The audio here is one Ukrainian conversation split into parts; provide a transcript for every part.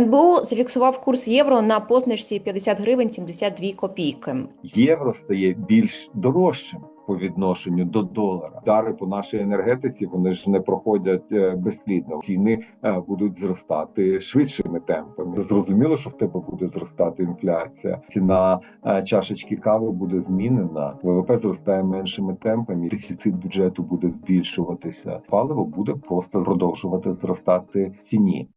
НБУ зафіксував курс євро на позначці 50 гривень 72 копійки. євро стає більш дорожчим по відношенню до долара. Дари по нашій енергетиці вони ж не проходять е, безслідно. Ціни е, будуть зростати швидшими темпами. Зрозуміло, що в тебе буде зростати інфляція. Ціна е, чашечки кави буде змінена. ВВП зростає меншими темпами. Дефіцит бюджету буде збільшуватися. Паливо буде просто продовжувати зростати ціні.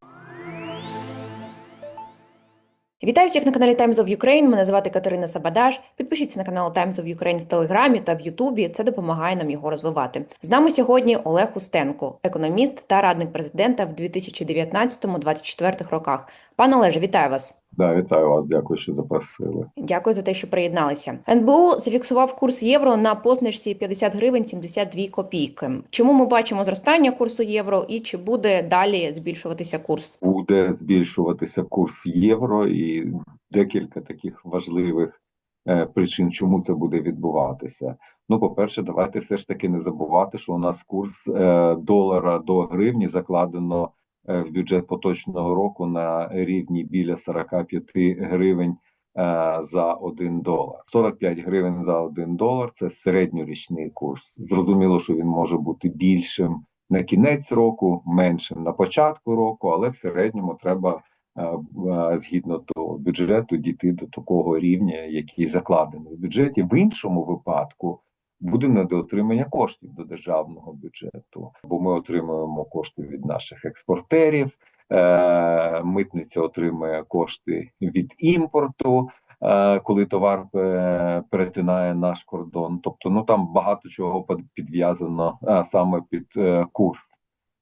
Вітаю всіх на каналі Times of Ukraine. Мене звати Катерина Сабадаш. Підпишіться на канал Times of Ukraine в Телеграмі та в Ютубі. Це допомагає нам його розвивати. З нами сьогодні Олег Устенко, економіст та радник президента в 2019-2024 роках. Пане Олеже, вітаю вас. Да, вітаю вас. Дякую, що запросили. Дякую за те, що приєдналися. НБУ зафіксував курс євро на позначці 50 гривень 72 копійки. Чому ми бачимо зростання курсу євро і чи буде далі збільшуватися курс? буде збільшуватися курс євро, і декілька таких важливих е, причин, чому це буде відбуватися. Ну, по-перше, давайте все ж таки не забувати, що у нас курс е, долара до гривні закладено в бюджет поточного року на рівні біля 45 гривень. е, За один долар 45 гривень за один долар це середньорічний курс. Зрозуміло, що він може бути більшим на кінець року, меншим на початку року, але в середньому треба е, е, згідно того бюджету дійти до такого рівня, який закладений в бюджеті. В іншому випадку буде недоотримання коштів до державного бюджету, бо ми отримуємо кошти від наших експортерів. е, Митниця отримує кошти від імпорту, е, коли товар е, перетинає наш кордон. Тобто, ну там багато чого під- підв'язано саме під курс.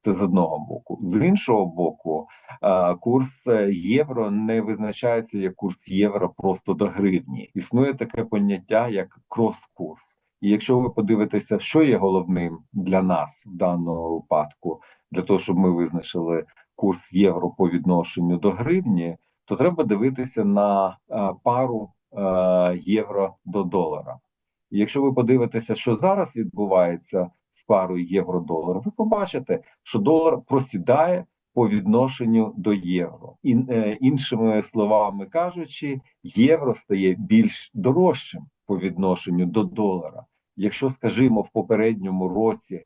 Це з одного боку. З іншого боку, курс євро не визначається як курс євро просто до гривні. Існує таке поняття як крос-курс. І якщо ви подивитеся, що є головним для нас в даному випадку, для того, щоб ми визначили курс євро по відношенню до гривні, то треба дивитися на е, пару е, євро до долара. І якщо ви подивитеся, що зараз відбувається з парою євро-долар, ви побачите, що долар просідає по відношенню до євро. І, е, іншими словами кажучи, євро стає більш дорожчим по відношенню до долара. Якщо, скажімо, в попередньому році е,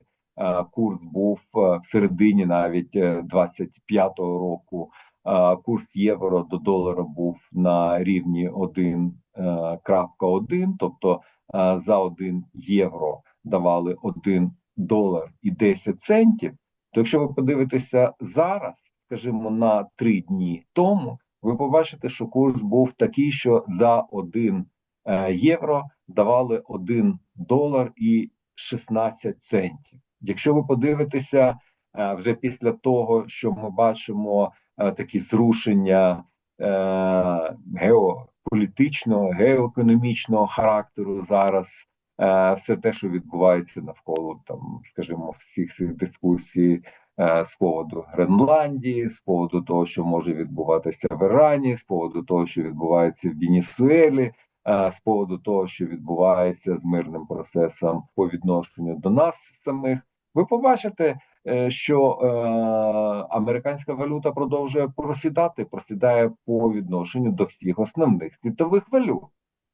курс був е, в середині навіть е, 25-го року, е, курс євро до долара був на рівні 1,1, тобто за 1 євро давали 1 долар і 10 центів. То якщо ви подивитеся зараз, скажімо, на 3 дні тому, ви побачите, що курс був такий, що за 1 е, євро давали 1 долар і 16 центів. Якщо ви подивитеся е, вже після того, що ми бачимо е, такі зрушення е, геополітичного, геоекономічного характеру зараз, все те, що відбувається навколо там, скажімо, всіх цих дискусій з поводу Гренландії, з поводу того, що може відбуватися в Ірані, з поводу того, що відбувається в Венесуелі, з поводу того, що відбувається з мирним процесом по відношенню до нас самих, ви побачите, е, що е, американська валюта продовжує просідати, просідає по відношенню до всіх основних світових валют.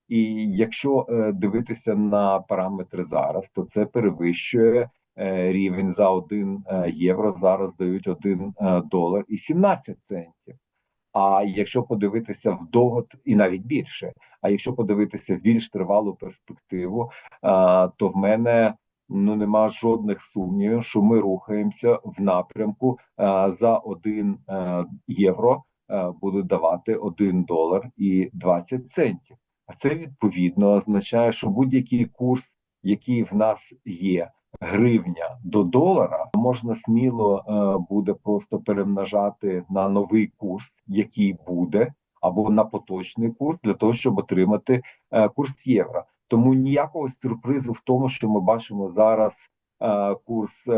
І якщо е, дивитися на параметри зараз, то це перевищує е, рівень за 1 е, євро. Зараз дають 1 е, долар і 17 центів. А якщо подивитися в довго і навіть більше, а якщо подивитися в більш тривалу перспективу, то в мене ну нема жодних сумнівів, що ми рухаємося в напрямку за 1 е, євро е, будуть давати 1 долар і 20 центів. А це відповідно означає, що будь-який курс, який в нас є, гривня до долара, можна сміло е, буде просто перемножати на новий курс, який буде, або на поточний курс, для того, щоб отримати е, курс євро. Тому ніякого сюрпризу в тому, що ми бачимо зараз е, курс е,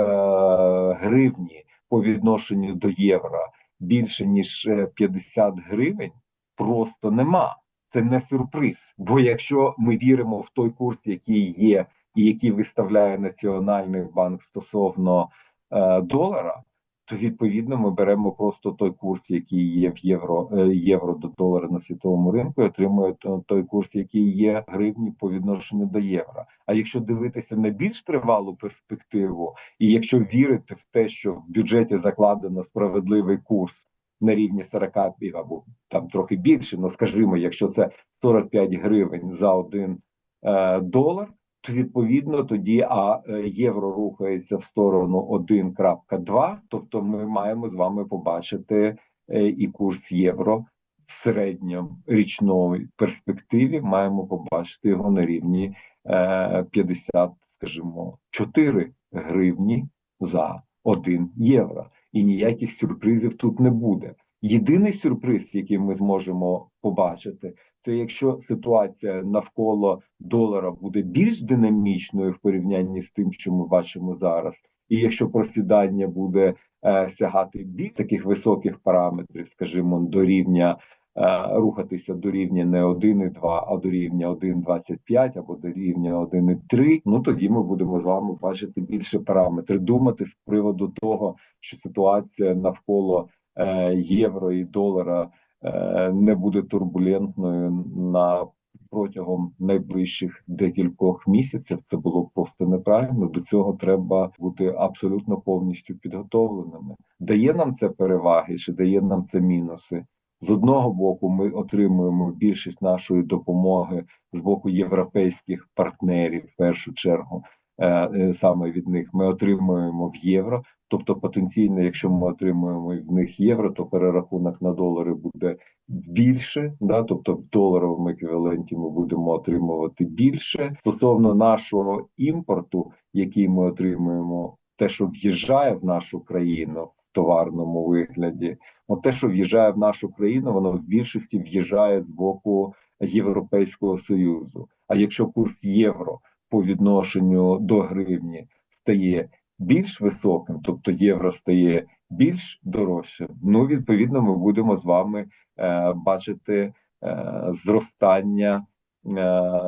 гривні по відношенню до євро більше ніж е, 50 гривень, просто нема. Це не сюрприз. Бо якщо ми віримо в той курс, який є, і який виставляє Національний банк стосовно е, долара, то відповідно ми беремо просто той курс, який є в євро е, євро до долара на світовому ринку, і отримуємо той курс, який є гривні по відношенню до євро. А якщо дивитися на більш тривалу перспективу, і якщо вірити в те, що в бюджеті закладено справедливий курс на рівні 40 або там трохи більше, ну скажімо, якщо це 45 гривень за один е, долар, відповідно тоді а е, євро рухається в сторону 1.2, тобто ми маємо з вами побачити е, і курс євро в середньорічної перспективі. Маємо побачити його на рівні е, 50, скажімо, 4 гривні за 1 євро. І ніяких сюрпризів тут не буде. Єдиний сюрприз, який ми зможемо побачити, це якщо ситуація навколо долара буде більш динамічною в порівнянні з тим, що ми бачимо зараз, і якщо просідання буде е, сягати бік таких високих параметрів, скажімо, до рівня е, рухатися до рівня не 1,2, а до рівня 1,25 або до рівня 1,3, ну тоді ми будемо з вами бачити більше параметри, думати з приводу того, що ситуація навколо е, євро і долара не буде турбулентною на протягом найближчих декількох місяців. Це було просто неправильно. До цього треба бути абсолютно повністю підготовленими. Дає нам це переваги чи дає нам це мінуси? З одного боку, ми отримуємо більшість нашої допомоги з боку європейських партнерів, в першу чергу, е, е, саме від них ми отримуємо в євро. Тобто, потенційно, якщо ми отримуємо в них євро, то перерахунок на долари буде більше. Да? Тобто, в доларовому еквіваленті ми будемо отримувати більше. Стосовно нашого імпорту, який ми отримуємо, те, що в'їжджає в нашу країну в товарному вигляді, от те, що в'їжджає в нашу країну, воно в більшості в'їжджає з боку Європейського союзу. А якщо курс євро по відношенню до гривні стає більш високим, тобто євро стає більш дорожчим, ну відповідно, ми будемо з вами е, бачити е, зростання е,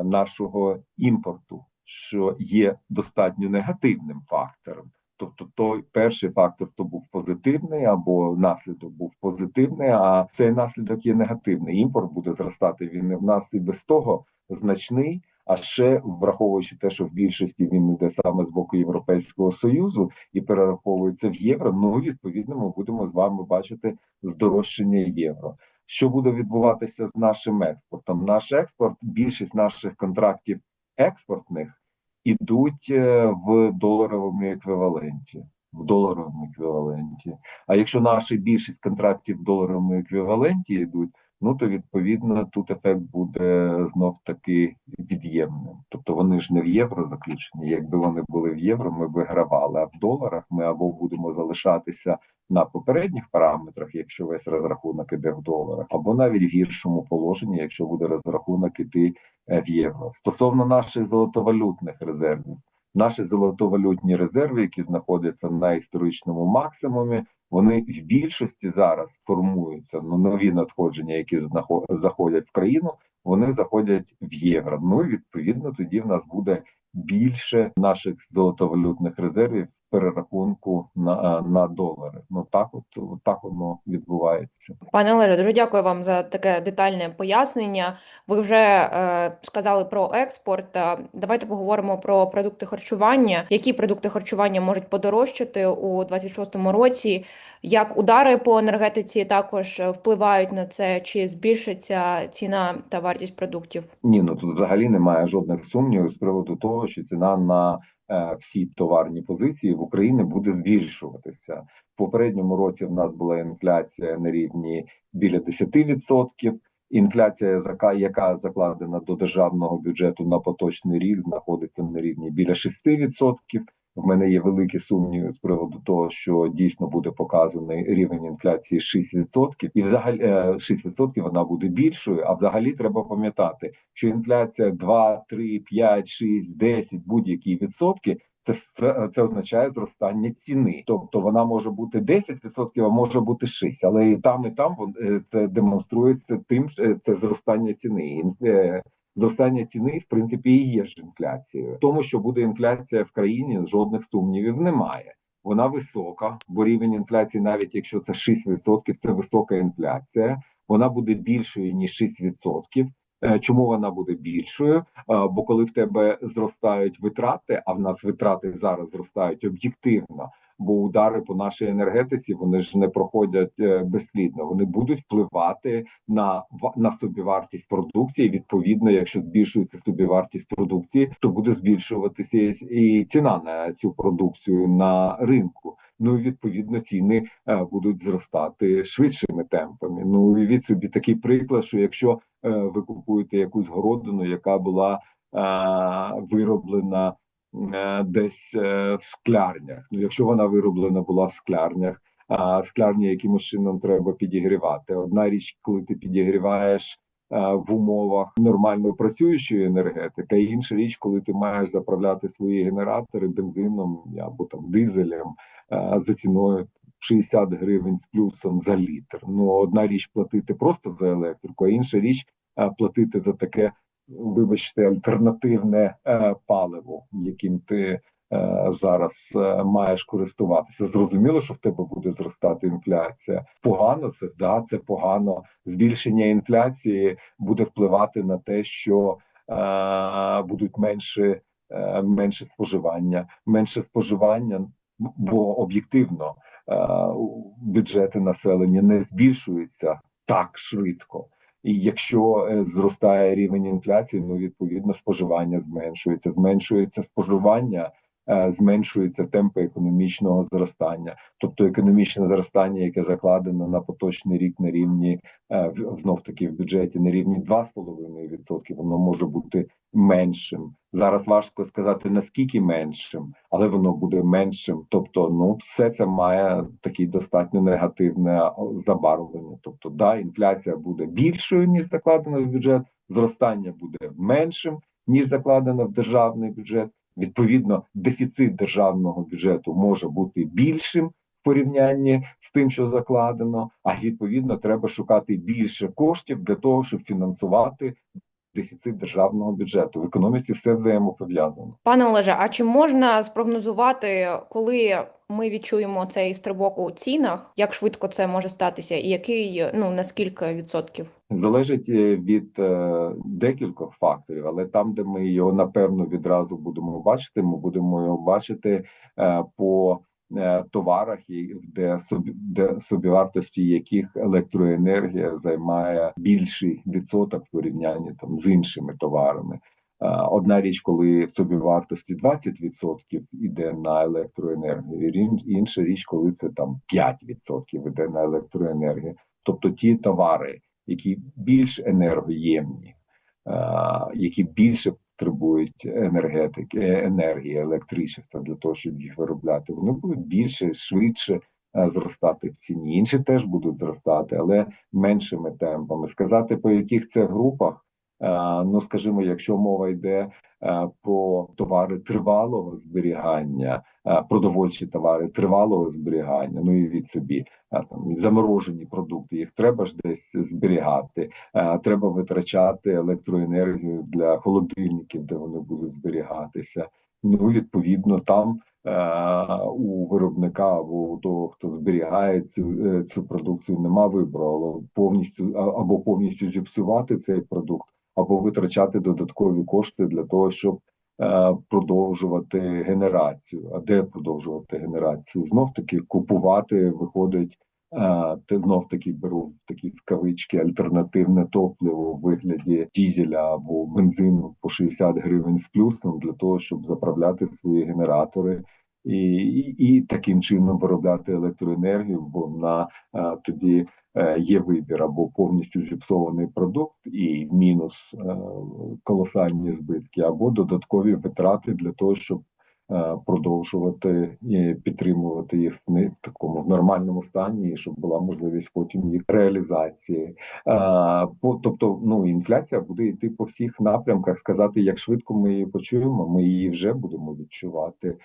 нашого імпорту, що є достатньо негативним фактором. Тобто, той перший фактор то був позитивний, або наслідок був позитивний, а цей наслідок є негативний. Імпорт буде зростати. Він в нас і без того значний. А ще враховуючи те, що в більшості він йде саме з боку Європейського союзу і перераховується в євро. Ну відповідно, ми будемо з вами бачити здорожчання євро. Що буде відбуватися з нашим експортом? Наш експорт, більшість наших контрактів експортних ідуть е, в доларовому еквіваленті. В доларовому еквіваленті. А якщо наша більшість контрактів в доларовому еквіваленті йдуть, ну то відповідно тут ефект буде знов таки від'ємним. Тобто вони ж не в євро заключені. Якби вони були в євро, ми б гравали. А в доларах ми або будемо залишатися на попередніх параметрах, якщо весь розрахунок іде в доларах, або навіть в гіршому положенні, якщо буде розрахунок іти е, в євро. Стосовно наших золотовалютних резервів, наші золотовалютні резерви, які знаходяться на історичному максимумі, вони в більшості зараз формуються ну, нові надходження, які заходять в країну, вони заходять в євро. Ну і відповідно тоді в нас буде більше наших золотовалютних резервів перерахунку на, на долари. Ну так, от, от так воно відбувається. Пане Олеже, дуже дякую вам за таке детальне пояснення. Ви вже е, сказали про експорт. Е, Давайте поговоримо про продукти харчування. Які продукти харчування можуть подорожчати у 26-му році? Як удари по енергетиці також е, впливають на це? Чи збільшиться ціна та вартість продуктів? Ні, ну тут взагалі немає жодних сумнівів з приводу того, що ціна на е, всі товарні позиції в Україні буде збільшуватися. В попередньому році в нас була інфляція на рівні біля 10%. Інфляція, яка закладена до державного бюджету на поточний рік, знаходиться на рівні біля 6%. В мене є великі сумніви з приводу того, що дійсно буде показаний рівень інфляції 6%, і взагалі е, 6% вона буде більшою. А взагалі треба пам'ятати, що інфляція 2, 3, 5, 6, 10, будь-які відсотки. Це, це означає зростання ціни, тобто вона може бути 10%, а може бути 6%, але і там, і там е, це демонструється тим, е, це зростання ціни. Зростання ціни, в принципі, і є ж інфляцією. Тому, що буде інфляція в країні, жодних сумнівів немає. вона висока, бо рівень інфляції, навіть якщо це 6%, це висока інфляція. Вона буде більшою ніж 6%. Е, Чому вона буде більшою? Е, Бо коли в тебе зростають витрати, а в нас витрати зараз зростають об'єктивно, бо удари по нашій енергетиці вони ж не проходять е, безслідно. Вони будуть впливати на на собівартість продукції. Відповідно, якщо збільшується собівартість продукції, то буде збільшуватися і- ціна на цю продукцію на ринку. Ну і відповідно ціни е, будуть зростати швидшими темпами. Ну і від собі такий приклад, що якщо е, ви купуєте якусь городину, яка була вироблена десь е, в склярнях. Ну, якщо вона вироблена була в склярнях, а склярні якимось чином треба підігрівати. Одна річ, коли ти підігріваєш е, в умовах нормально працюючої енергетики, і інша річ, коли ти маєш заправляти свої генератори бензином або там дизелем е, за ціною 60 гривень з плюсом за літр. Ну одна річ платити просто за електрику, а інша річ е, платити за таке, вибачте, альтернативне е, паливо, яким ти е, зараз е, маєш користуватися. Зрозуміло, що в тебе буде зростати інфляція. Погано це да, це погано. Збільшення інфляції буде впливати на те, що будуть менше, менше споживання, менше споживання, бо об'єктивно бюджети населення не збільшуються так швидко. І якщо е, зростає рівень інфляції, ну відповідно споживання зменшується. Зменшується споживання, зменшуються темпи економічного зростання. Тобто економічне зростання, яке закладено на поточний рік на рівні знов таки в бюджеті на рівні 2,5%, воно може бути меншим. Зараз важко сказати наскільки меншим, але воно буде меншим. Тобто, ну все це має такий достатньо негативне забарвлення. Тобто, да, інфляція буде більшою ніж закладено в бюджет, зростання буде меншим ніж закладено в державний бюджет. Відповідно, дефіцит державного бюджету може бути більшим в порівнянні з тим, що закладено. А відповідно, треба шукати більше коштів для того, щоб фінансувати дефіцит державного бюджету. В економіці все взаємопов'язано. Пане Олеже, а чи можна спрогнозувати, коли ми відчуємо цей стрибок у цінах, як швидко це може статися, і який ну на скільки відсотків? Залежить е, від е, декількох факторів, але там, де ми його напевно відразу будемо бачити, ми будемо його бачити е, по товарах, де собівартості яких електроенергія займає більший відсоток в порівнянні там з іншими товарами. Е, Одна річ, коли в собівартості 20% іде на електроенергію, інша річ, коли це там 5% іде на електроенергію. Тобто ті товари, які більш енергоємні, е, які більше потребують енергетики, енергії, електричества для того, щоб їх виробляти, вони будуть більше, швидше е, зростати в ціні. Інші теж будуть зростати, але меншими темпами. Сказати по яких це групах, е, ну скажімо, якщо мова йде е, про товари тривалого зберігання, е, продовольчі товари тривалого зберігання, ну і від собі там заморожені продукти, їх треба ж десь зберігати. Треба витрачати електроенергію для холодильників, де вони будуть зберігатися. Ну, відповідно, там е, у виробника або у того, хто зберігає цю, е, цю продукцію, нема вибору але повністю або повністю зіпсувати цей продукт, або витрачати додаткові кошти для того, щоб е, продовжувати генерацію. А де продовжувати генерацію? Знов таки купувати виходить. е, знов таки беру такі в кавички альтернативне топливо в вигляді дізеля або бензину по 60 гривень з плюсом для того, щоб заправляти свої генератори і, і, і таким чином виробляти електроенергію, бо на е, тоді є вибір або повністю зіпсований продукт і мінус е, колосальні збитки, або додаткові витрати для того, щоб е, продовжувати підтримувати їх в такому нормальному стані, і щоб була можливість потім їх реалізації. Е, Тобто, ну інфляція буде йти по всіх напрямках. Сказати, як швидко ми її почуємо, ми її вже будемо відчувати. Е,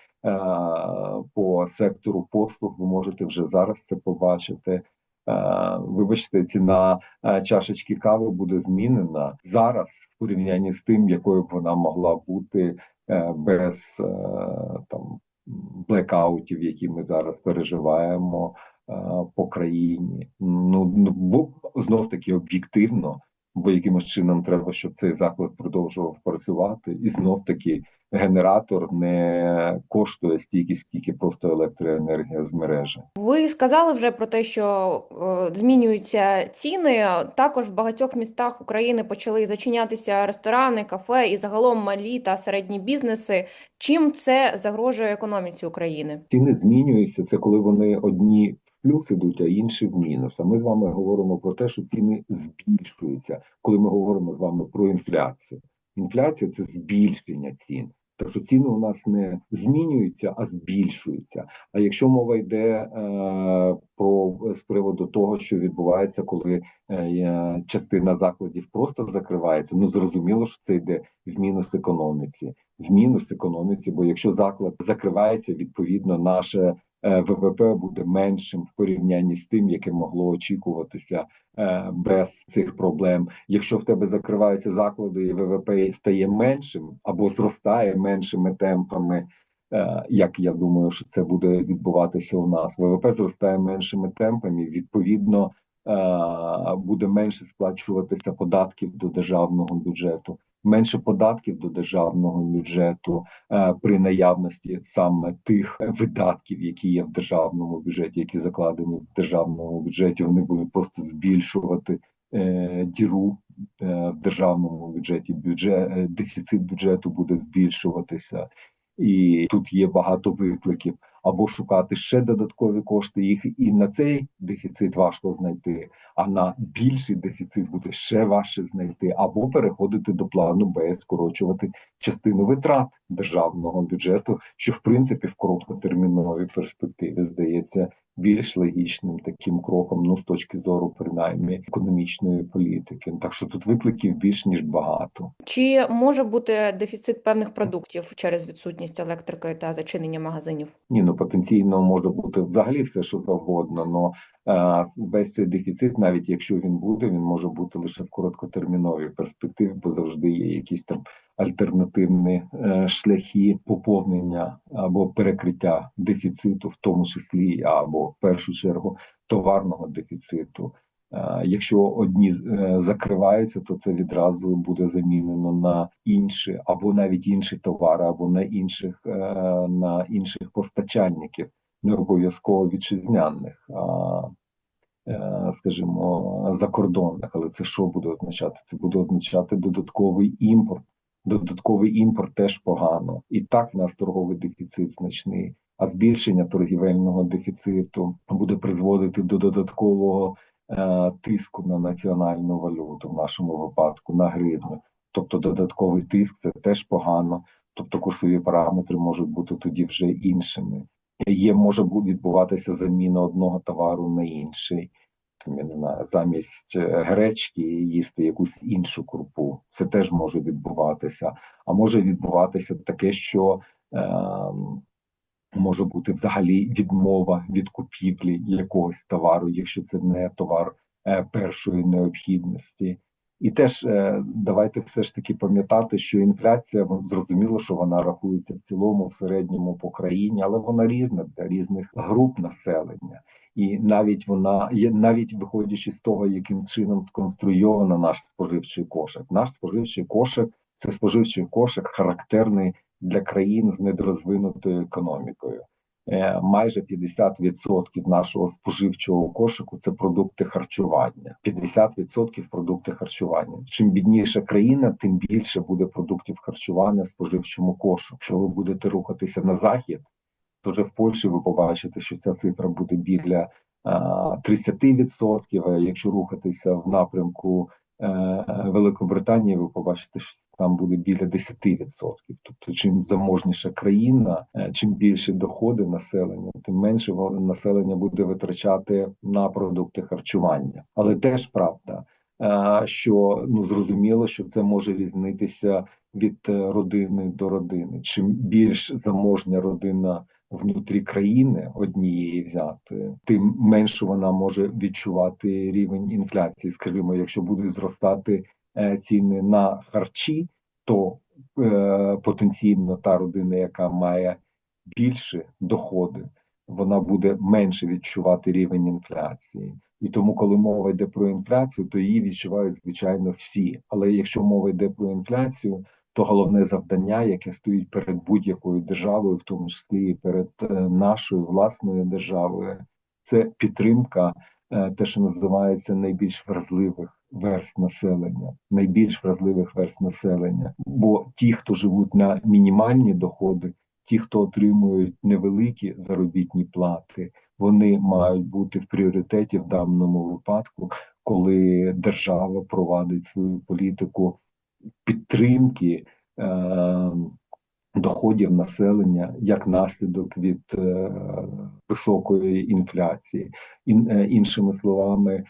По сектору послуг ви можете вже зараз це побачити. Е, Вибачте, ціна е, чашечки кави буде змінена зараз в порівнянні з тим, якою б вона могла бути е, без там блекаутів, які ми зараз переживаємо по країні. Ну ну, знов таки об'єктивно, бо якимось чином треба, щоб цей заклад продовжував працювати, і знов таки генератор не коштує стільки, скільки просто електроенергія з мережі. Ви сказали вже про те, що е, змінюються ціни. Також в багатьох містах України почали зачинятися ресторани, кафе і загалом малі та середні бізнеси. Чим це загрожує економіці України? Ціни змінюються. Це коли вони одні плюс ідуть, а інші в мінус. А ми з вами говоримо про те, що ціни збільшуються, коли ми говоримо з вами про інфляцію. Інфляція це збільшення цін. Так що ціни у нас не змінюються, а збільшуються. А якщо мова йде е, про з приводу того, що відбувається, коли е, частина закладів просто закривається, ну зрозуміло, що це йде в мінус економіці, в мінус економіці. Бо якщо заклад закривається, відповідно наше ВВП буде меншим в порівнянні з тим, яке могло очікуватися е, без цих проблем. Якщо в тебе закриваються заклади, і ВВП стає меншим або зростає меншими темпами. е, Як я думаю, що це буде відбуватися у нас, ВВП зростає меншими темпами. Відповідно, е, буде менше сплачуватися податків до державного бюджету, менше податків до державного бюджету е, при наявності саме тих видатків, які є в державному бюджеті, які закладені в державному бюджеті, вони будуть просто збільшувати е, діру е, в державному бюджеті. Бюджет дефіцит бюджету буде збільшуватися, і тут є багато викликів. Або шукати ще додаткові кошти, їх і на цей дефіцит важко знайти, а на більший дефіцит буде ще важче знайти, або переходити до плану Б, скорочувати частину витрат державного бюджету, що в принципі в короткотерміновій перспективі здається більш логічним таким кроком, ну з точки зору принаймні економічної політики. Так що тут викликів більш ніж багато. Чи може бути дефіцит певних продуктів через відсутність електрики та зачинення магазинів? Ні, ну потенційно може бути взагалі все, що завгодно. але весь цей дефіцит, навіть якщо він буде, він може бути лише в короткотерміновій перспективі, бо завжди є якісь там альтернативні е, шляхи поповнення або перекриття дефіциту, в тому числі або в першу чергу товарного дефіциту. Якщо одні е, закриваються, то це відразу буде замінено на інші, або навіть інші товари, або на інших е, на інших постачальників, не обов'язково вітчизняних, скажімо, закордонних. Але це що буде означати? Це буде означати додатковий імпорт. Додатковий імпорт теж погано, і так в нас торговий дефіцит значний. А збільшення торгівельного дефіциту буде призводити до додаткового е, тиску на національну валюту в нашому випадку на гривню. Тобто додатковий тиск це теж погано. Тобто курсові параметри можуть бути тоді вже іншими. Є може відбуватися заміна одного товару на інший. Я не знаю, замість е, гречки їсти якусь іншу крупу. Це теж може відбуватися. А може відбуватися таке, що ем, може бути взагалі відмова від купівлі якогось товару, якщо це не товар е, першої необхідності. І теж е, давайте все ж таки пам'ятати, що інфляція ну, зрозуміло, що вона рахується в цілому в середньому по країні, але вона різна для різних груп населення. І навіть вона є навіть виходячи з того, яким чином сконструйовано наш споживчий кошик. Наш споживчий кошик це споживчий кошик, характерний для країн з недорозвинутою економікою. Е, Майже 50% нашого споживчого кошику це продукти харчування. 50% продукти харчування. Чим бідніша країна, тим більше буде продуктів харчування в споживчому кошику. Якщо ви будете рухатися на захід, то вже в Польщі ви побачите, що ця цифра буде біля а, 30%, а якщо рухатися в напрямку е, Великобританії, ви побачите, що там буде біля 10%. Тобто, чим заможніша країна, е, чим більше доходи населення, тим менше населення буде витрачати на продукти харчування. Але теж правда, е, що ну зрозуміло, що це може різнитися від е, родини до родини. Чим більш заможня родина внутрі країни однієї взяти, тим менше вона може відчувати рівень інфляції. Скажімо, якщо будуть зростати е, ціни на харчі, то е, потенційно та родина, яка має більше доходи, вона буде менше відчувати рівень інфляції. І тому, коли мова йде про інфляцію, то її відчувають звичайно всі. Але якщо мова йде про інфляцію, то головне завдання, яке стоїть перед будь-якою державою, в тому числі і перед е, нашою власною державою, це підтримка, е, те, що називається найбільш вразливих верст населення, найбільш вразливих верст населення. Бо ті, хто живуть на мінімальні доходи, ті, хто отримують невеликі заробітні плати, вони мають бути в пріоритеті в даному випадку, коли держава провадить свою політику підтримки е, доходів населення як наслідок від е, високої інфляції. Ін, е, іншими словами,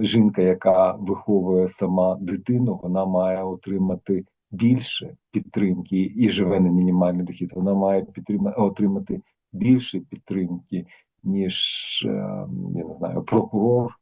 жінка, яка виховує сама дитину, вона має отримати більше підтримки і живе на мінімальний дохід. Вона має підтримати отримати більше підтримки, ніж я не знаю, прокурор,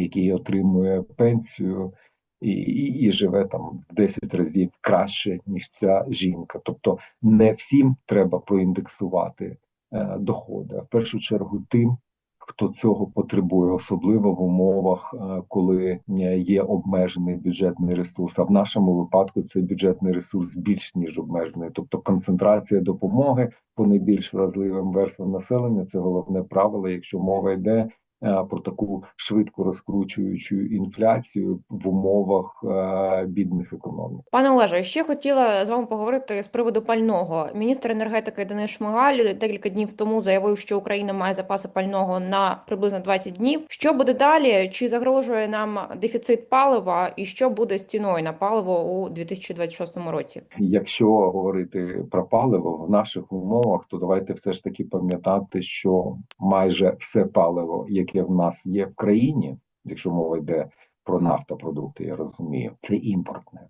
який отримує пенсію і, і, і живе там в 10 разів краще, ніж ця жінка. Тобто не всім треба проіндексувати е, доходи, а в першу чергу тим, хто цього потребує, особливо в умовах, е, коли е, є обмежений бюджетний ресурс. А в нашому випадку цей бюджетний ресурс більш ніж обмежений, тобто концентрація допомоги по найбільш вразливим верствам населення це головне правило, якщо мова йде про таку швидко розкручуючу інфляцію в умовах е, бідних економік. Пане Олеже, ще хотіла з вами поговорити з приводу пального. Міністр енергетики Денис Шмигаль декілька днів тому заявив, що Україна має запаси пального на приблизно 20 днів. Що буде далі? Чи загрожує нам дефіцит палива, і що буде з ціною на паливо у 2026 році? Якщо говорити про паливо в наших умовах, то давайте все ж таки пам'ятати, що майже все паливо, яке в нас є в країні, якщо мова йде про нафтопродукти, я розумію, це імпортне.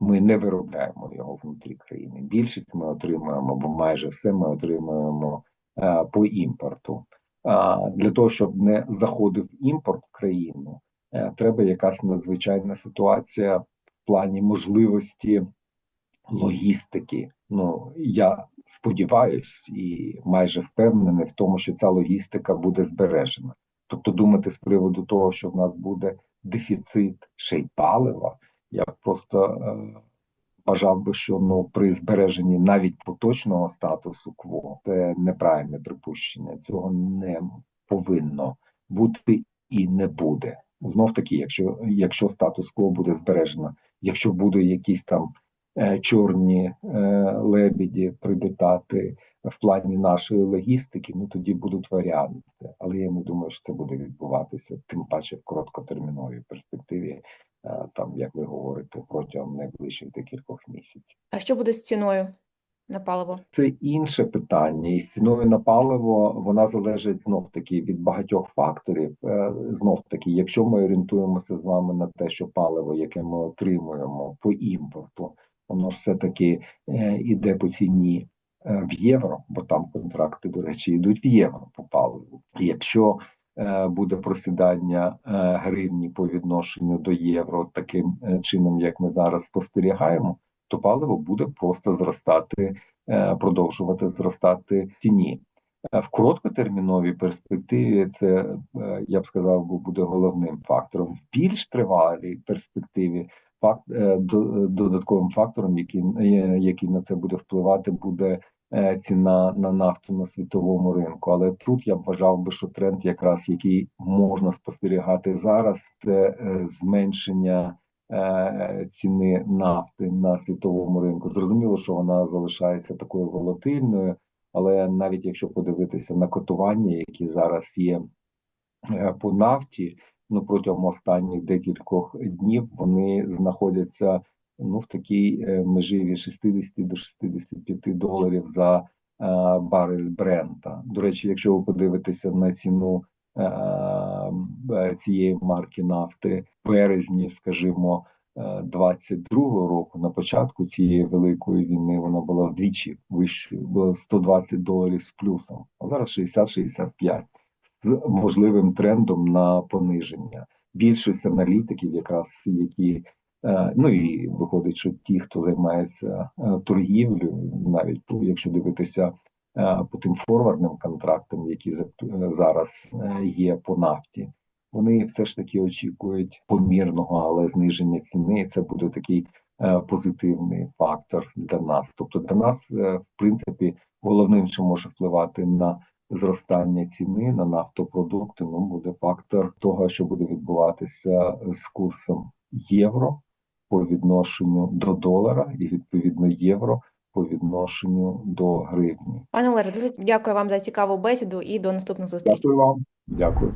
Ми не виробляємо його внутрі країни. Більшість ми отримуємо, бо майже все ми отримуємо е, по імпорту. А для того, щоб не заходив імпорт в країну, е, треба якась надзвичайна ситуація в плані можливості логістики. Ну я сподіваюся і майже впевнений в тому, що ця логістика буде збережена. Тобто, думати з приводу того, що в нас буде дефіцит ще й палива, я просто е, вважав би, що ну при збереженні навіть поточного статусу кво це неправильне припущення. Цього не повинно бути і не буде. Знов таки, якщо якщо статус-кво буде збережено, якщо будуть якісь там чорні е, лебіді прилітати в плані нашої логістики, ну тоді будуть варіанти. Але я не думаю, що це буде відбуватися, тим паче в короткотерміновій перспективі, е, там як ви говорите, протягом найближчих декількох місяців. А що буде з ціною на паливо? Це інше питання, і з ціною на паливо вона залежить знов таки від багатьох факторів. Е, Знов таки, якщо ми орієнтуємося з вами на те, що паливо, яке ми отримуємо по імпорту, воно все таки е, іде по ціні е, в євро, бо там контракти, до речі, йдуть в євро по паливу. Якщо е, буде просідання гривні по відношенню до євро таким чином, як ми зараз спостерігаємо, то паливо буде просто зростати, продовжувати зростати ціні. В короткотерміновій перспективі це я б сказав, буде головним фактором. В більш тривалій перспективі факт е, додатковим фактором, який, е, який на це буде впливати, буде е, ціна на нафту на світовому ринку. Але тут я б вважав би, що тренд, якраз який можна спостерігати зараз, це зменшення ціни нафти на світовому ринку. Зрозуміло, що вона залишається такою волатильною, але навіть якщо подивитися на котування, які зараз є по нафті, ну протягом останніх декількох днів вони знаходяться ну в такій е, межі від 60 до 65 доларів за е, барель Брента. До речі, якщо ви подивитеся на ціну е, цієї марки нафти в березні, скажімо, е, 22-го року, на початку цієї великої війни, вона була вдвічі вищою, було 120 доларів з плюсом, а зараз 60-65 з можливим трендом на пониження. Більшість аналітиків, якраз які Е, Ну і виходить, що ті, хто займається е, торгівлею, навіть якщо дивитися е, по тим форвардним контрактам, які зараз є по нафті, вони все ж таки очікують помірного, але зниження ціни. Це буде такий позитивний фактор для нас. Тобто для нас, в принципі, головним, що може впливати на зростання ціни на нафтопродукти, ну буде фактор того, що буде відбуватися з курсом євро по відношенню до долара, і відповідно євро по відношенню до гривні. Пане Олеже, дуже дякую вам за цікаву бесіду і до наступних зустрічей. Дякую вам. Дякую.